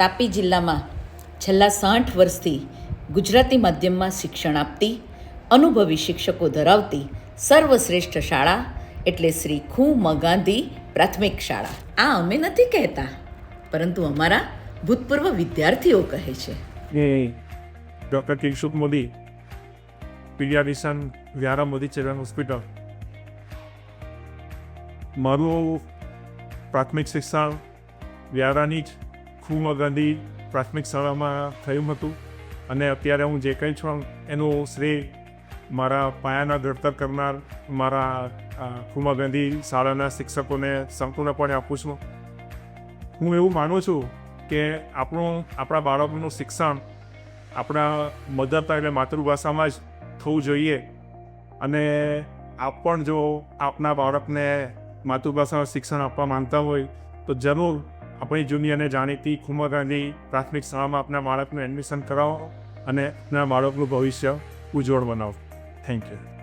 તાપી જિલ્લામાં છેલ્લા સાઠ વર્ષથી ગુજરાતી માધ્યમમાં શિક્ષણ આપતી, અનુભવી શિક્ષકો ધરાવતી સર્વશ્રેષ્ઠ શાળા એટલે શ્રી ખૂમ ગાંધી પ્રાથમિક શાળા. આ અમે નથી કહેતા, પરંતુ અમારા ભૂતપૂર્વ વિદ્યાર્થીઓ કહે છે. એ doctor Kishor Modi paediatrician Vyara Modi children hospital. મારું પ્રાથમિક શિક્ષણ વ્યારાની જ ખૂમા ગાંધી પ્રાથમિક શાળામાં થયું હતું અને અત્યારે હું જે કંઈ છું એનું શ્રેય મારા પાયાના ઘડતર કરનાર મારા અ, ગાંધી શાળાના શિક્ષકોને સંપૂર્ણપણે આપું છું. હું એવું માનું છું કે આપણું આપણા બાળકોનું શિક્ષણ આપણા મધર એટલે માતૃભાષામાં જ થવું જોઈએ અને આપ પણ જો આપના બાળકને માતૃભાષામાં શિક્ષણ આપવા માનતા હોય તો જરૂર આપણી જૂની અને જાણીતી ખુમા ગાંધી પ્રાથમિક શાળામાં આપના બાળકનું એડમિશન કરાવો અને આપના બાળકનું ભવિષ્ય ઉજ્જવળ બનાવો. Thank you